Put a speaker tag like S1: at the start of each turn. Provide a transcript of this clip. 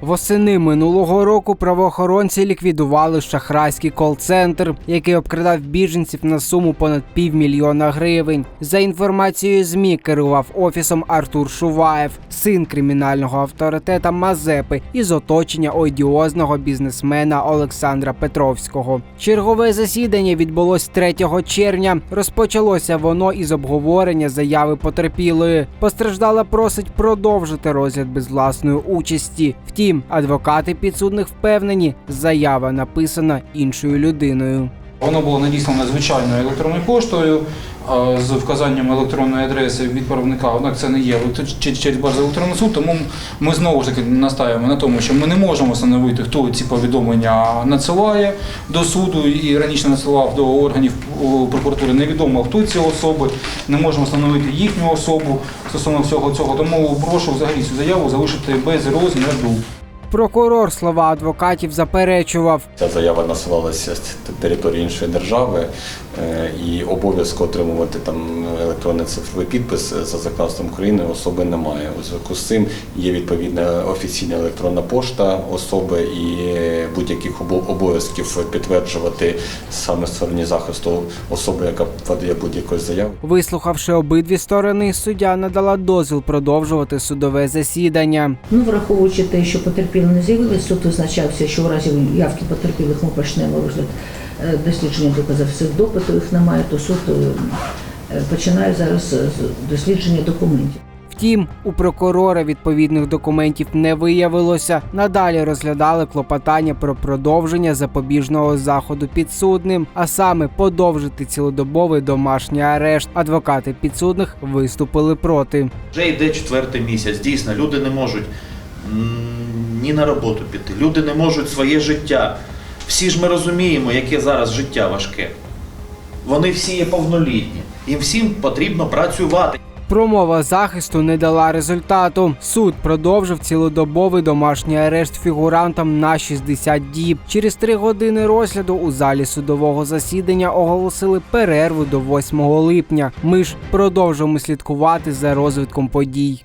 S1: Восени минулого року правоохоронці ліквідували шахрайський кол-центр, який обкрадав біженців на суму понад півмільйона гривень. За інформацією ЗМІ керував офісом Артур Шуваєв, син кримінального авторитета Мазепи із оточення одіозного бізнесмена Олександра Петровського. Чергове засідання відбулось 3 червня. Розпочалося воно із обговорення заяви потерпілої. Постраждала просить продовжити розгляд без власної участі. Втім, адвокати підсудних впевнені, заява написана іншою людиною.
S2: Воно було надіслано звичайною електронною поштою з вказанням електронної адреси відправника. Однак це не є через базу електронний суд, тому ми знову ж таки настаємо на тому, що ми не можемо встановити, хто ці повідомлення надсилає до суду і раніше надсилав до органів прокуратури. Невідомо хто ці особи, не можемо встановити їхню особу стосовно всього цього. Тому прошу взагалі цю заяву залишити без розгляду.
S1: Прокурор слова адвокатів заперечував.
S3: Ця заява насилалася з території іншої держави е, і обов'язку отримувати там електронний цифровий підпис за законодавством України особи немає. У зв'язку з цим є відповідна офіційна електронна пошта особи і будь-яких обов'язків підтверджувати саме стороні захисту особи, яка подає будь-яку заяву.
S1: Вислухавши обидві сторони, суддя надала дозвіл продовжувати судове засідання.
S4: Ну, враховуючи те, що потерпіли не з'явились, суд визначався, що у разі явки потерпілих ми почнемо розгляд е, дослідження доказів всіх допиту, їх немає, то суд е, е, починає зараз з дослідження документів.
S1: Втім, у прокурора відповідних документів не виявилося. Надалі розглядали клопотання про продовження запобіжного заходу підсудним, а саме подовжити цілодобовий домашній арешт. Адвокати підсудних виступили проти.
S5: Вже йде четвертий місяць. Дійсно, люди не можуть ні на роботу піти, люди не можуть своє життя. Всі ж ми розуміємо, яке зараз життя важке. Вони всі є повнолітні. Їм всім потрібно працювати.
S1: Промова захисту не дала результату. Суд продовжив цілодобовий домашній арешт фігурантам на 60 діб. Через три години розгляду у залі судового засідання оголосили перерву до 8 липня. Ми ж продовжуємо слідкувати за розвитком подій.